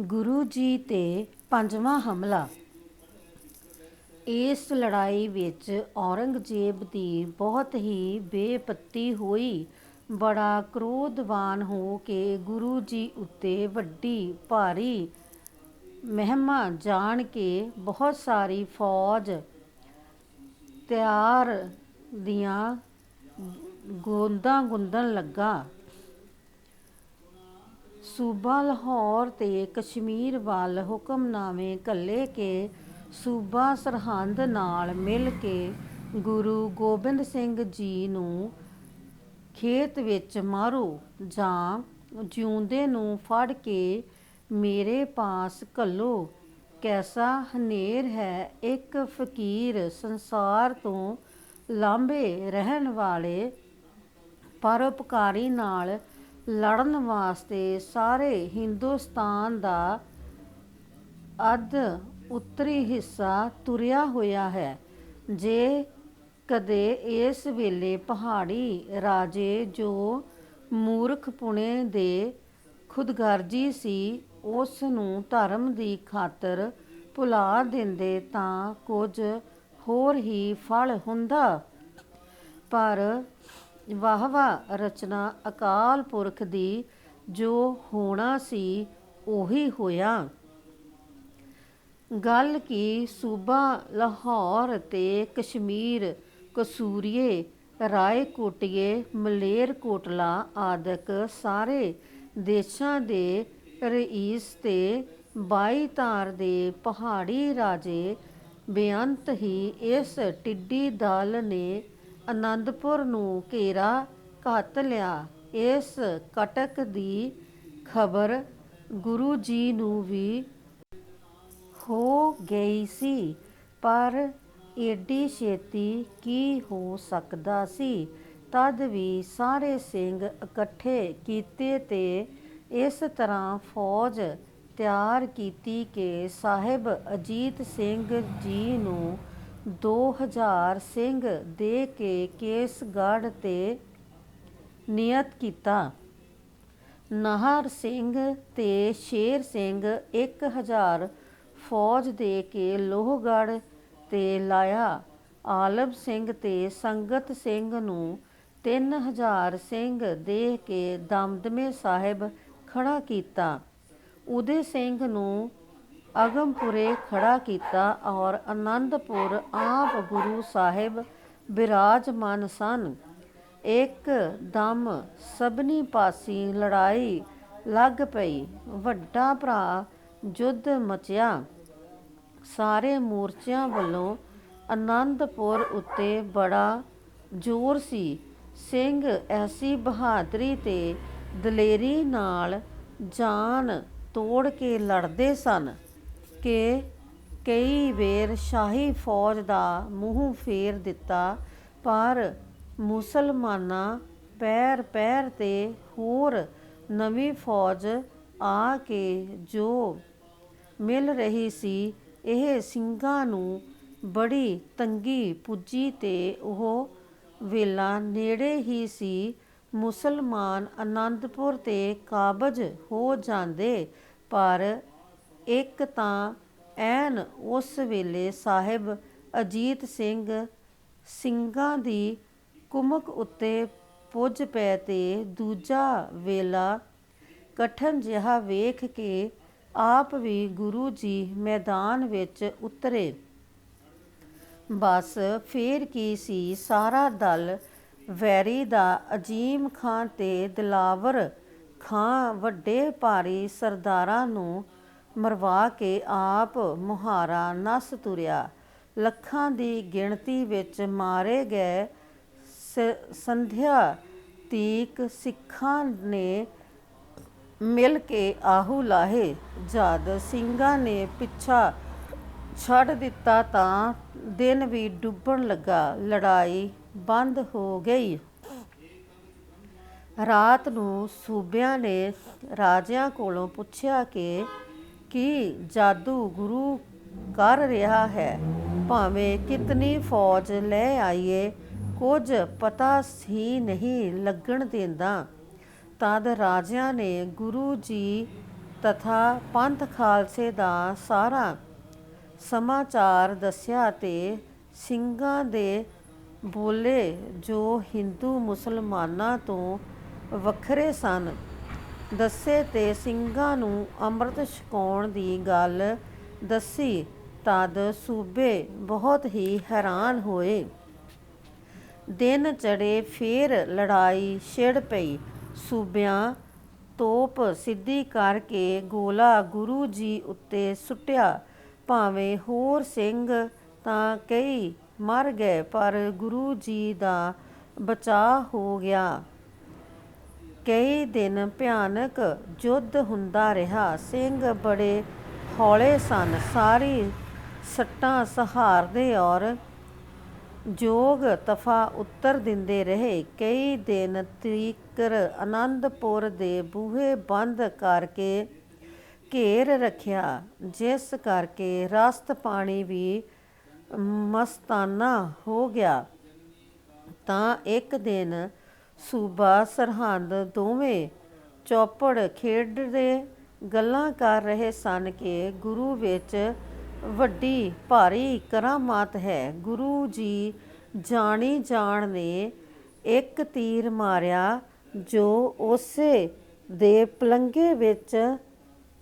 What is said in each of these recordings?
ਗੁਰੂ ਜੀ ਤੇ ਪੰਜਵਾਂ ਹਮਲਾ। ਇਸ ਲੜਾਈ ਵਿੱਚ ਔਰੰਗਜ਼ੇਬ ਦੀ ਬਹੁਤ ਹੀ ਬੇਪੱਤੀ ਹੋਈ। ਬੜਾ ਕ੍ਰੋਧਵਾਨ ਹੋ ਕੇ ਗੁਰੂ ਜੀ ਉੱਤੇ ਵੱਡੀ ਭਾਰੀ ਮਹਿਮਾ ਜਾਣ ਕੇ ਬਹੁਤ ਸਾਰੀ ਫੌਜ ਤਿਆਰ ਦੀਆਂ ਗੋਂਦਾਂ ਗੁੰਦਣ ਲੱਗਾ। ਸੂਬਾ ਲਾਹੌਰ ਤੇ ਕਸ਼ਮੀਰ ਵੱਲ ਹੁਕਮਨਾਮੇ ਘੱਲੇ ਕੇ ਸੂਬਾ ਸਰਹੰਦ ਨਾਲ ਮਿਲ ਕੇ ਗੁਰੂ ਗੋਬਿੰਦ ਸਿੰਘ ਜੀ ਨੂੰ ਖੇਤ ਵਿੱਚ ਮਾਰੋ ਜਾਂ ਜਿਉਂਦੇ ਨੂੰ ਫੜ ਕੇ ਮੇਰੇ ਪਾਸ ਘੱਲੋ। ਕੈਸਾ ਹਨੇਰ ਹੈ ਇੱਕ ਫਕੀਰ ਸੰਸਾਰ ਤੋਂ ਲਾਂਭੇ ਰਹਿਣ ਵਾਲੇ ਪਰਉਪਕਾਰੀ ਨਾਲ ਲੜਨ ਵਾਸਤੇ ਸਾਰੇ ਹਿੰਦੁਸਤਾਨ ਦਾ ਅੱਧ ਉੱਤਰੀ ਹਿੱਸਾ ਤੁਰਿਆ ਹੋਇਆ ਹੈ। ਜੇ ਕਦੇ ਇਸ ਵੇਲੇ ਪਹਾੜੀ ਰਾਜੇ ਜੋ ਮੂਰਖਪੁਣੇ ਦੇ ਖੁਦਗਰਜੀ ਸੀ, ਉਸ ਨੂੰ ਧਰਮ ਦੀ ਖਾਤਰ ਭੁਲਾ ਦਿੰਦੇ ਤਾਂ ਕੁਝ ਹੋਰ ਹੀ ਫਲ ਹੁੰਦਾ। ਪਰ ਵਾਹ ਵਾਹ ਰਚਨਾ ਅਕਾਲ ਪੁਰਖ ਦੀ ਜੋ ਹੋਣਾ ਸੀ ਉਹੀ ਹੋਇਆ। ਗੱਲ ਕੀ ਸੂਬਾ ਲਾਹੌਰ ਤੇ ਕਸ਼ਮੀਰ, ਕਸੂਰੀਏ, ਰਾਏਕੋਟੀਏ, ਮਲੇਰਕੋਟਲਾ ਆਦਿਕ ਸਾਰੇ ਦੇਸ਼ਾਂ ਦੇ ਰਈਸ ਤੇ ਬਾਈ ਤਾਰ ਦੇ ਪਹਾੜੀ ਰਾਜੇ ਬੇਅੰਤ ਹੀ ਇਸ ਟਿੱਡੀ ਦਲ ਨੇ ਅਨੰਦਪੁਰ ਨੂੰ ਘੇਰਾ ਘੱਤ ਲਿਆ। ਇਸ ਕਟਕ ਦੀ ਖਬਰ ਗੁਰੂ ਜੀ ਨੂੰ ਵੀ ਹੋ ਗਈ ਸੀ, ਪਰ ਏਡੀ ਛੇਤੀ ਕੀ ਹੋ ਸਕਦਾ ਸੀ? ਤਦ ਵੀ ਸਾਰੇ ਸਿੰਘ ਇਕੱਠੇ ਕੀਤੇ ਤੇ ਇਸ ਤਰ੍ਹਾਂ ਫੌਜ ਤਿਆਰ ਕੀਤੀ ਕਿ ਸਾਹਿਬ ਅਜੀਤ ਸਿੰਘ ਜੀ ਨੂੰ ਦੋ ਹਜ਼ਾਰ ਸਿੰਘ ਦੇ ਕੇ ਕੇਸਗੜ੍ਹ ਤੇ ਨਿਯਤ ਕੀਤਾ। ਨਾਹਰ ਸਿੰਘ ਤੇ ਸ਼ੇਰ ਸਿੰਘ ਇੱਕ ਹਜ਼ਾਰ ਫੌਜ ਦੇ ਕੇ ਲੋਹਗੜ੍ਹ ਤੇ ਲਾਇਆ। ਆਲਮ ਸਿੰਘ ਤੇ ਸੰਗਤ ਸਿੰਘ ਨੂੰ 3000 ਸਿੰਘ ਦੇ ਕੇ ਦਮਦਮੇ ਸਾਹਿਬ ਖੜਾ ਕੀਤਾ। ਉਦੇ ਸਿੰਘ ਨੂੰ ਅਗਮਪੁਰੇ ਖੜਾ ਕੀਤਾ ਔਰ ਆਨੰਦਪੁਰ ਆਪ ਗੁਰੂ ਸਾਹਿਬ ਬਿਰਾਜਮਾਨ ਸਨ। ਇੱਕ ਦਮ ਸਭਨੀ ਪਾਸੀ ਲੜਾਈ ਲੱਗ ਪਈ। ਵੱਡਾ ਭਰਾ ਜੁੱਧ ਮਚਿਆ। ਸਾਰੇ ਮੋਰਚਿਆਂ ਵੱਲੋਂ ਆਨੰਦਪੁਰ ਉੱਤੇ ਬੜਾ ਜ਼ੋਰ ਸੀ। ਸਿੰਘ ਐਸੀ ਬਹਾਦਰੀ ਤੇ ਦਲੇਰੀ ਨਾਲ ਜਾਨ ਤੋੜ ਕੇ ਲੜਦੇ ਸਨ। ਕਿ ਕਈ ਵੇਰ ਸ਼ਾਹੀ ਫੌਜ ਦਾ ਮੂੰਹ ਫੇਰ ਦਿੱਤਾ, ਪਰ ਮੁਸਲਮਾਨਾਂ ਪੈਰ ਪੈਰ ਤੇ ਹੋਰ ਨਵੀਂ ਫੌਜ ਆ ਕੇ ਜੋ ਮਿਲ ਰਹੀ ਸੀ, ਇਹ ਸਿੰਘਾਂ ਨੂੰ ਬੜੀ ਤੰਗੀ ਪੁੱਜੀ ਤੇ ਉਹ ਵੇਲਾ ਨੇੜੇ ਹੀ ਸੀ। ਮੁਸਲਮਾਨ ਅਨੰਦਪੁਰ ਤੇ ਕਾਬਜ ਹੋ ਜਾਂਦੇ, ਪਰ ਇੱਕ ਤਾਂ ਐਨ ਉਸ ਵੇਲੇ ਸਾਹਿਬ ਅਜੀਤ ਸਿੰਘ ਸਿੰਘਾਂ ਦੀ ਕੁਮਕ ਉੱਤੇ ਪੁੱਜ ਪਏ ਤੇ ਦੂਜਾ ਵੇਲਾ ਕਠਨ ਜਿਹਾ ਵੇਖ ਕੇ ਆਪ ਵੀ ਗੁਰੂ ਜੀ ਮੈਦਾਨ ਵਿੱਚ ਉਤਰੇ। ਬਸ ਫੇਰ ਕੀ ਸੀ, ਸਾਰਾ ਦਲ ਵੈਰੀ ਦਾ ਅਜੀਮ ਖਾਂ ਤੇ ਦਿਲਾਵਰ ਖਾਂ ਵੱਡੇ ਭਾਰੀ ਸਰਦਾਰਾਂ ਨੂੰ ਮਰਵਾ ਕੇ ਆਪ ਮੁਹਾਰਾ ਨੱਸ ਤੁਰਿਆ। ਲੱਖਾਂ ਦੀ ਗਿਣਤੀ ਵਿੱਚ ਮਾਰੇ ਗਏ ਸੰਧਿਆ ਤੀਕ ਸਿੱਖਾਂ ਨੇ ਮਿਲ ਕੇ ਆਹੂ ਲਾਹੇ। ਜਦ ਸਿੰਘਾਂ ਨੇ ਪਿੱਛਾ ਛੱਡ ਦਿੱਤਾ ਤਾਂ ਦਿਨ ਵੀ ਡੁੱਬਣ ਲੱਗਾ। ਲੜਾਈ ਬੰਦ ਹੋ ਗਈ। ਰਾਤ ਨੂੰ ਸੂਬਿਆਂ ਨੇ ਰਾਜਿਆਂ ਕੋਲੋਂ ਪੁੱਛਿਆ ਕਿ ਕੀ ਜਾਦੂ ਗੁਰੂ ਕਰ ਰਿਹਾ ਹੈ? ਭਾਵੇਂ ਕਿਤਨੀ ਫੌਜ ਲੈ ਆਈਏ, ਕੁਝ ਪਤਾ ਹੀ ਨਹੀਂ ਲੱਗਣ ਦਿੰਦਾ। ਤਦ ਰਾਜਿਆਂ ਨੇ ਗੁਰੂ ਜੀ ਤਥਾ ਪੰਥ ਖਾਲਸੇ ਦਾ ਸਾਰਾ ਸਮਾਚਾਰ ਦੱਸਿਆ ਤੇ ਸਿੰਘਾਂ ਦੇ ਬੋਲੇ ਜੋ ਹਿੰਦੂ ਮੁਸਲਮਾਨਾਂ ਤੋਂ ਵੱਖਰੇ ਸਨ। ਦੱਸੇ ਤੇ ਸਿੰਘਾਂ ਨੂੰ ਅੰਮ੍ਰਿਤ ਛਕਾਉਣ ਦੀ ਗੱਲ ਦੱਸੀ, ਤਦ ਸੂਬੇ ਬਹੁਤ ਹੀ ਹੈਰਾਨ ਹੋਏ। ਦਿਨ ਚੜੇ ਫੇਰ ਲੜਾਈ ਛਿੜ ਪਈ। ਸੂਬਿਆਂ ਤੋਪ ਸਿੱਧੀ ਕਰਕੇ ਗੋਲਾ ਗੁਰੂ ਜੀ ਉੱਤੇ ਸੁੱਟਿਆ। ਭਾਵੇਂ ਹੋਰ ਸਿੰਘ ਤਾਂ ਕਈ ਮਰ ਗਏ, ਪਰ ਗੁਰੂ ਜੀ ਦਾ ਬਚਾਅ ਹੋ ਗਿਆ। ਕਈ ਦਿਨ ਭਿਆਨਕ ਯੁੱਧ ਹੁੰਦਾ ਰਿਹਾ। ਸਿੰਘ ਬੜੇ ਹੌਲੇ ਸਨ। ਸਾਰੀ ਸੱਟਾਂ ਸਹਾਰਦੇ ਔਰ ਜੋਗ ਤਫਾ ਉੱਤਰ ਦਿੰਦੇ ਰਹੇ। ਕਈ ਦਿਨ ਤੀਕਰ ਅਨੰਦਪੁਰ ਦੇ ਬੂਹੇ ਬੰਦ ਕਰਕੇ ਘੇਰ ਰੱਖਿਆ, ਜਿਸ ਕਰਕੇ ਰਸਤ ਪਾਣੀ ਵੀ ਮਸਤਾਨਾ ਹੋ ਗਿਆ। ਤਾਂ ਇੱਕ ਦਿਨ ਸੂਬਾ ਸਰਹੰਦ ਦੋਵੇਂ ਚੌਪੜ ਖੇਡਦੇ ਗੱਲਾਂ ਕਰ ਰਹੇ ਸਨ ਕਿ ਗੁਰੂ ਵਿੱਚ ਵੱਡੀ ਭਾਰੀ ਕਰਾਮਾਤ ਹੈ। ਗੁਰੂ ਜੀ ਜਾਣੀ ਜਾਣ ਨੇ ਇੱਕ ਤੀਰ ਮਾਰਿਆ ਜੋ ਉਸੇ ਦੇ ਪਲੰਗੇ ਵਿੱਚ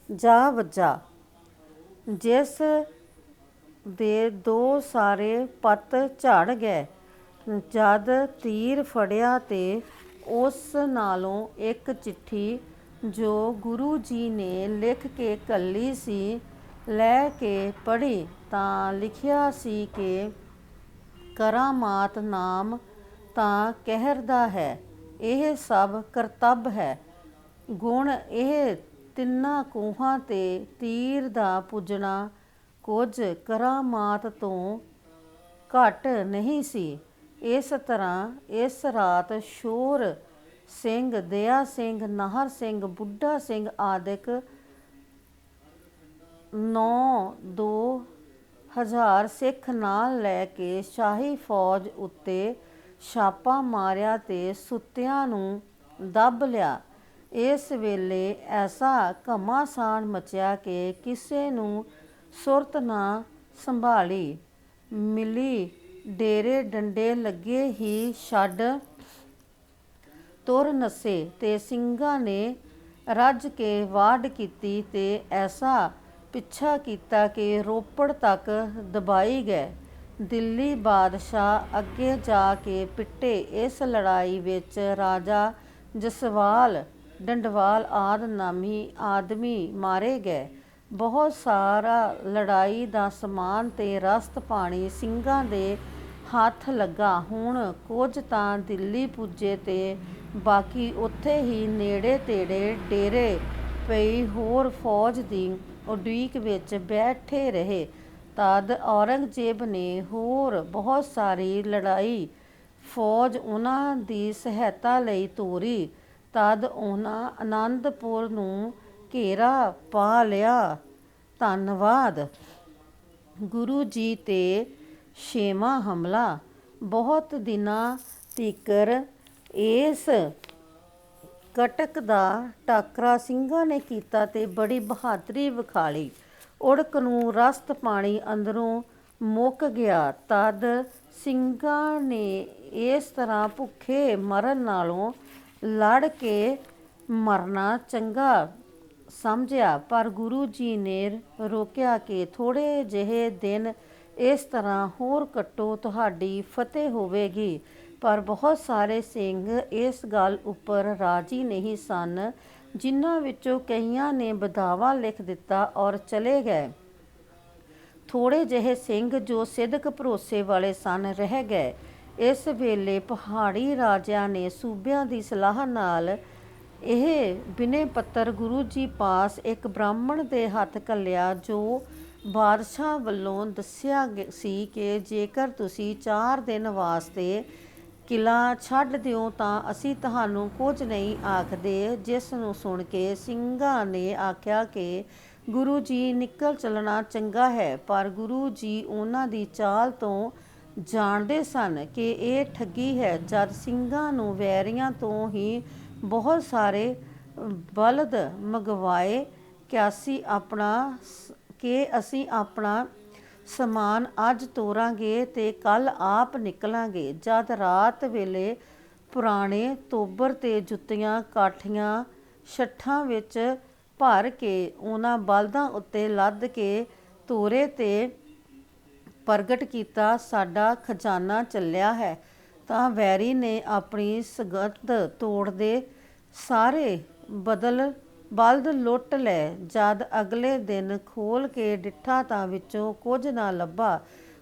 ਜਾ ਵੱਜਾ, ਜਿਸ ਦੇ ਦੋ ਸਾਰੇ ਪੱਤ ਝੜ ਗਏ। ਜਦ ਤੀਰ ਫੜਿਆ ਤੇ ਉਸ ਨਾਲੋਂ ਇੱਕ ਚਿੱਠੀ ਜੋ ਗੁਰੂ ਜੀ ਨੇ ਲਿਖ ਕੇ ਕੱਲੀ ਸੀ, ਲੈ ਕੇ ਪੜ੍ਹੀ ਤਾਂ ਲਿਖਿਆ ਸੀ ਕਿ ਕਰਾਮਾਤ ਨਾਮ ਤਾਂ ਕਹਿਰ ਦਾ ਹੈ, ਇਹ ਸਭ ਕਰਤੱਬ ਹੈ। ਗੁਣ ਇਹ ਤਿੰਨਾਂ ਕੋਹਾਂ ਤੇ ਤੀਰ ਦਾ ਪੁੱਜਣਾ ਕੁਝ ਕਰਾਮਾਤ ਤੋਂ ਘਟ ਨਹੀਂ ਸੀ। ਇਸ ਤਰ੍ਹਾਂ ਇਸ ਰਾਤ ਸ਼ੋਰ ਸਿੰਘ, ਦਇਆ ਸਿੰਘ, ਨਾਹਰ ਸਿੰਘ, ਬੁੱਢਾ ਸਿੰਘ ਆਦਿਕ 9 ਦੋ ਹਜ਼ਾਰ ਸਿੱਖ ਨਾਲ ਲੈ ਕੇ ਸ਼ਾਹੀ ਫੌਜ ਉੱਤੇ ਛਾਪਾ ਮਾਰਿਆ ਤੇ ਸੁੱਤਿਆਂ ਨੂੰ ਦੱਬ ਲਿਆ। ਇਸ ਵੇਲੇ ਐਸਾ ਘਮਾਸਾਨ ਮਚਿਆ ਕਿ ਕਿਸੇ ਨੂੰ ਸੁਰਤ ਨਾ ਸੰਭਾਲੀ ਮਿਲੀ। ਡੇਰੇ ਡੰਡੇ ਲੱਗੇ ਹੀ ਛੱਡ ਤੁਰ ਨੱਸੇ ਤੇ ਸਿੰਘਾਂ ਨੇ ਰੱਜ ਕੇ ਵਾਢ ਕੀਤੀ ਤੇ ਐਸਾ ਪਿੱਛਾ ਕੀਤਾ ਕਿ ਰੋਪੜ ਤੱਕ ਦਬਾਈ ਗਏ। ਦਿੱਲੀ ਬਾਦਸ਼ਾਹ ਅੱਗੇ ਜਾ ਕੇ ਪਿੱਟੇ ਇਸ ਲੜਾਈ ਵਿੱਚ ਰਾਜਾ ਜਸਵਾਲ, ਡੰਡਵਾਲ ਆਦ ਨਾਮੀ ਆਦਮੀ ਮਾਰੇ ਗਏ। ਬਹੁਤ ਸਾਰਾ ਲੜਾਈ ਦਾ ਸਮਾਨ ਤੇ ਰਸਤ ਪਾਣੀ ਸਿੰਘਾਂ ਦੇ ਹੱਥ ਲੱਗਾ। ਹੁਣ ਕੁਝ ਤਾਂ ਦਿੱਲੀ ਪੁੱਜੇ ਤੇ ਬਾਕੀ ਉੱਥੇ ਹੀ ਨੇੜੇ ਤੇੜੇ ਡੇਰੇ ਪਈ ਹੋਰ ਫੌਜ ਦੀ ਉਡੀਕ ਵਿੱਚ ਬੈਠੇ ਰਹੇ। ਤਦ ਔਰੰਗਜ਼ੇਬ ਨੇ ਹੋਰ ਬਹੁਤ ਸਾਰੀ ਲੜਾਈ, ਫੌਜ ਉਹਨਾਂ ਦੀ ਸਹਾਇਤਾ ਲਈ ਤੋਰੀ। ਤਦ ਉਹਨਾਂ ਆਨੰਦਪੁਰ ਨੂੰ ਘੇਰਾ ਪਾ ਲਿਆ। ਧੰਨਵਾਦ। ਗੁਰੂ ਜੀ ਤੇ ਛੇਵਾਂ ਹਮਲਾ। ਬਹੁਤ ਦਿਨਾਂ ਤੀਕਰ ਇਸ ਕਟਕ ਦਾ ਟਾਕਰਾ ਸਿੰਘਾਂ ਨੇ ਕੀਤਾ ਤੇ ਬੜੀ ਬਹਾਦਰੀ ਵਿਖਾਲੀ ਉੜਕ ਨੂੰ ਰਸਤ ਪਾਣੀ ਅੰਦਰੋਂ ਮੁੱਕ ਗਿਆ। ਤਦ ਸਿੰਘਾਂ ਨੇ ਇਸ ਤਰ੍ਹਾਂ ਭੁੱਖੇ ਮਰਨ ਨਾਲੋਂ ਲੜ ਕੇ ਮਰਨਾ ਚੰਗਾ ਸਮਝਿਆ, ਪਰ ਗੁਰੂ ਜੀ ਨੇ ਰੋਕਿਆ ਕਿ ਥੋੜੇ ਜਿਹੇ ਦਿਨ ਇਸ ਤਰ੍ਹਾਂ ਹੋਰ ਕੱਟੋ ਤੁਹਾਡੀ ਫਤਿਹ ਹੋਵੇਗੀ। ਪਰ ਬਹੁਤ ਸਾਰੇ ਸਿੰਘ ਇਸ ਗੱਲ ਉੱਪਰ ਰਾਜੀ ਨਹੀਂ ਸਨ, ਜਿਨ੍ਹਾਂ ਵਿੱਚੋਂ ਕਈਆਂ ਨੇ ਬਦਾਵਾ ਲਿਖ ਦਿੱਤਾ ਔਰ ਚਲੇ ਗਏ। ਥੋੜੇ ਜਿਹੇ ਸਿੰਘ ਜੋ ਸਿੱਧਕ ਭਰੋਸੇ ਵਾਲੇ ਸਨ ਰਹਿ ਗਏ। ਇਸ ਵੇਲੇ ਪਹਾੜੀ ਰਾਜਿਆਂ ਨੇ ਸੂਬਿਆਂ ਦੀ ਸਲਾਹ ਨਾਲ ਇਹ ਬਿਨੇ ਪੱਤਰ ਗੁਰੂ ਜੀ ਪਾਸ ਇੱਕ ਬ੍ਰਾਹਮਣ ਦੇ ਹੱਥ ਕੱਲਿਆ ਜੋ ਬਾਦਸ਼ਾਹ ਵੱਲੋਂ ਦੱਸਿਆ ਸੀ ਕਿ ਜੇਕਰ ਤੁਸੀਂ 4 ਦਿਨ ਵਾਸਤੇ ਕਿਲਾ ਛੱਡ ਦਿਓ ਤਾਂ ਅਸੀਂ ਤੁਹਾਨੂੰ ਕੁਝ ਨਹੀਂ ਆਖਦੇ। ਜਿਸ ਨੂੰ ਸੁਣ ਕੇ ਸਿੰਘਾਂ ਨੇ ਆਖਿਆ ਕਿ ਗੁਰੂ ਜੀ ਨਿਕਲ ਚੱਲਣਾ ਚੰਗਾ ਹੈ, ਪਰ ਗੁਰੂ ਜੀ ਉਹਨਾਂ ਦੀ ਚਾਲ ਤੋਂ ਜਾਣਦੇ ਸਨ ਕਿ ਇਹ ਠੱਗੀ ਹੈ। ਜਦ ਸਿੰਘਾਂ ਨੂੰ ਵੈਰੀਆਂ ਤੋਂ ਹੀ ਬਹੁਤ ਸਾਰੇ ਬਲਦ ਮੰਗਵਾਏ, ਕਿਆਸੀ ਆਪਣਾ ਸ- ਕਿ ਅਸੀਂ ਆਪਣਾ ਸਮਾਨ ਅੱਜ ਤੋਰਾਂਗੇ ਤੇ ਕੱਲ ਆਪ ਨਿਕਲਾਂਗੇ। ਜਦ ਰਾਤ ਵੇਲੇ ਪੁਰਾਣੇ ਤੋਬਰ ਤੇ ਜੁੱਤੀਆਂ, ਕਾਠੀਆਂ, ਛੱਠਾਂ ਵਿੱਚ ਭਰ ਕੇ ਉਹਨਾਂ ਬਲਦਾਂ ਉੱਤੇ ਲੱਦ ਕੇ ਤੋਰੇ ਤੇ ਪ੍ਰਗਟ ਕੀਤਾ, ਸਾਡਾ ਖਜ਼ਾਨਾ ਚੱਲਿਆ ਹੈ। ਤਾਂ ਵੈਰੀ ਨੇ ਆਪਣੀ ਸਗੰਧ ਤੋੜਦੇ ਸਾਰੇ ਬਦਲ ਬਲਦ ਲੁੱਟ ਲੈ, ਜਦ ਅਗਲੇ ਦਿਨ ਖੋਲ੍ਹ ਕੇ ਡਿੱਠਾ ਤਾਂ ਵਿੱਚੋਂ ਕੁਝ ਨਾ ਲੱਭਾ।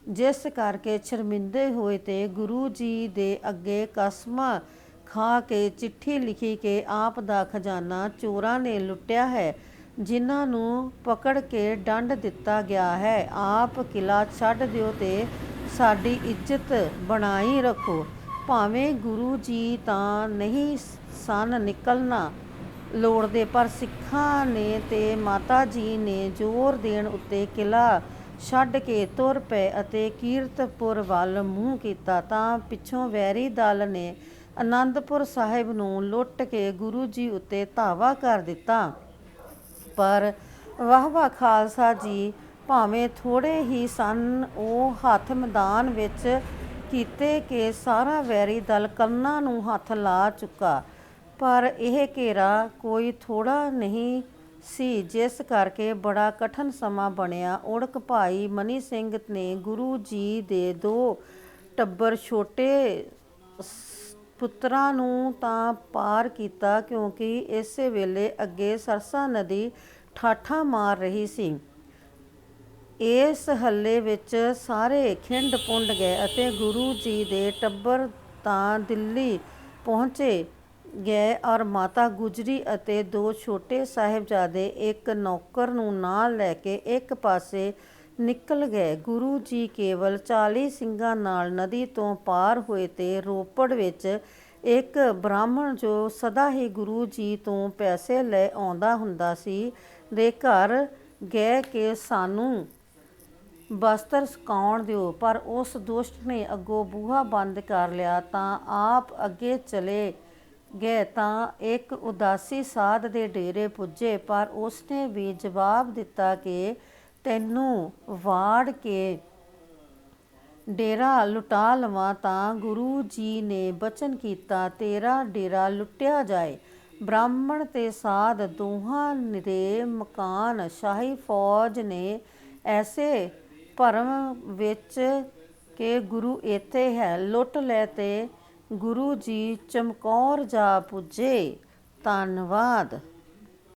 ਜਿਸ ਕਰਕੇ ਸ਼ਰਮਿੰਦੇ ਹੋਏ ਤੇ ਗੁਰੂ ਜੀ ਦੇ ਅੱਗੇ ਕਸਮਾਂ ਖਾ ਕੇ ਚਿੱਠੀ ਲਿਖੀ ਕਿ ਆਪ ਦਾ ਖਜ਼ਾਨਾ ਚੋਰਾਂ ਨੇ ਲੁੱਟਿਆ ਹੈ, ਜਿਨ੍ਹਾਂ ਨੂੰ ਪਕੜ ਕੇ ਡੰਡ ਦਿੱਤਾ ਗਿਆ ਹੈ। ਆਪ ਕਿਲਾ ਛੱਡ ਦਿਓ ਤੇ ਸਾਡੀ ਇੱਜ਼ਤ ਬਣਾਈ ਰੱਖੋ। ਭਾਵੇਂ ਗੁਰੂ ਜੀ ਤਾਂ ਨਹੀਂ ਸਨ ਨਿਕਲਣਾ ਲੋੜਦੇ, ਪਰ ਸਿੱਖਾਂ ਨੇ ਤੇ ਮਾਤਾ ਜੀ ਨੇ ਜ਼ੋਰ ਦੇਣ ਉੱਤੇ ਕਿਲਾ ਛੱਡ ਕੇ ਤੁਰ ਪਏ ਅਤੇ ਕੀਰਤਪੁਰ ਵੱਲ ਮੂੰਹ ਕੀਤਾ ਤਾਂ ਪਿੱਛੋਂ ਵੈਰੀ ਦਲ ਨੇ ਆਨੰਦਪੁਰ ਸਾਹਿਬ ਨੂੰ ਲੁੱਟ ਕੇ ਗੁਰੂ ਜੀ ਉੱਤੇ ਧਾਵਾ ਕਰ ਦਿੱਤਾ। ਪਰ ਵਾਹ ਵਾਹ ਖਾਲਸਾ ਜੀ ਭਾਵੇਂ ਥੋੜੇ ਹੀ ਸਨ, ਉਹ ਹੱਥ ਮੈਦਾਨ ਵਿੱਚ ਕੀਤੇ ਕਿ ਸਾਰਾ ਵੈਰੀ ਦਲ ਕੰਨਾਂ ਨੂੰ ਹੱਥ ਲਾ ਚੁੱਕਾ। ਪਰ ਇਹ ਘੇਰਾ ਕੋਈ ਥੋੜ੍ਹਾ ਨਹੀਂ ਸੀ, ਜਿਸ ਕਰਕੇ ਬੜਾ ਕਠਨ ਸਮਾਂ ਬਣਿਆ। ਉੜਕ ਭਾਈ ਮਨੀ ਸਿੰਘ ਨੇ ਗੁਰੂ ਜੀ ਦੇ ਦੋ ਟੱਬਰ ਛੋਟੇ ਪੁੱਤਰਾਂ ਨੂੰ ਤਾਂ ਪਾਰ ਕੀਤਾ, ਕਿਉਂਕਿ ਇਸੇ ਵੇਲੇ ਅੱਗੇ ਸਰਸਾ ਨਦੀ ਠਾਠਾ ਮਾਰ ਰਹੀ ਸੀ। ਇਸ ਹੱਲੇ ਵਿੱਚ ਸਾਰੇ ਖਿੰਡ ਪੁੰਡ ਗਏ ਅਤੇ ਗੁਰੂ ਜੀ ਦੇ ਟੱਬਰ ਤਾਂ ਦਿੱਲੀ ਪਹੁੰਚੇ। ਗਏ ਔਰ ਮਾਤਾ ਗੁਜਰੀ ਅਤੇ ਦੋ ਛੋਟੇ ਸਾਹਿਬਜ਼ਾਦੇ ਇੱਕ ਨੌਕਰ ਨੂੰ ਨਾਲ ਲੈ ਕੇ ਇੱਕ ਪਾਸੇ ਨਿਕਲ ਗਏ। ਗੁਰੂ ਜੀ ਕੇਵਲ 40 ਸਿੰਘਾਂ ਨਾਲ ਨਦੀ ਤੋਂ ਪਾਰ ਹੋਏ ਤੇ ਰੋਪੜ ਵਿੱਚ ਇੱਕ ਬ੍ਰਾਹਮਣ ਜੋ ਸਦਾ ਹੀ ਗੁਰੂ ਜੀ ਤੋਂ ਪੈਸੇ ਲੈ ਆਉਂਦਾ ਹੁੰਦਾ ਸੀ, ਦੇ ਘਰ ਗਏ ਕਿ ਸਾਨੂੰ ਬਸਤਰ ਸੁਕਾਉਣ ਦਿਓ, ਪਰ ਉਸ ਦੁਸ਼ਟ ਨੇ ਅੱਗੋਂ ਬੂਹਾ ਬੰਦ ਕਰ ਲਿਆ ਤਾਂ ਆਪ ਅੱਗੇ ਚਲੇ। ਗਏ ਤਾਂ ਇੱਕ ਉਦਾਸੀ ਸਾਧ ਦੇ ਡੇਰੇ ਪੁੱਜੇ, ਪਰ ਉਸਨੇ ਵੀ ਜਵਾਬ ਦਿੱਤਾ ਕਿ ਤੈਨੂੰ ਵਾੜ ਕੇ ਡੇਰਾ ਲੁਟਾ ਲਵਾਂ ਤਾਂ ਗੁਰੂ ਜੀ ਨੇ ਬਚਨ ਕੀਤਾ, ਤੇਰਾ ਡੇਰਾ ਲੁੱਟਿਆ ਜਾਏ। ਬ੍ਰਾਹਮਣ ਤੇ ਸਾਧ ਦੋਹਾਂ ਦੇ ਮਕਾਨ, ਸ਼ਾਹੀ ਫੌਜ ਨੇ ਐਸੇ ਭਰਮ ਵਿੱਚ ਕਿ ਗੁਰੂ ਇੱਥੇ ਹੈ, ਲੁੱਟ ਲੈ ਤੇ ਗੁਰੂ ਜੀ ਚਮਕੌਰ ਜਾ ਪੁੱਜੇ। ਧੰਨਵਾਦ।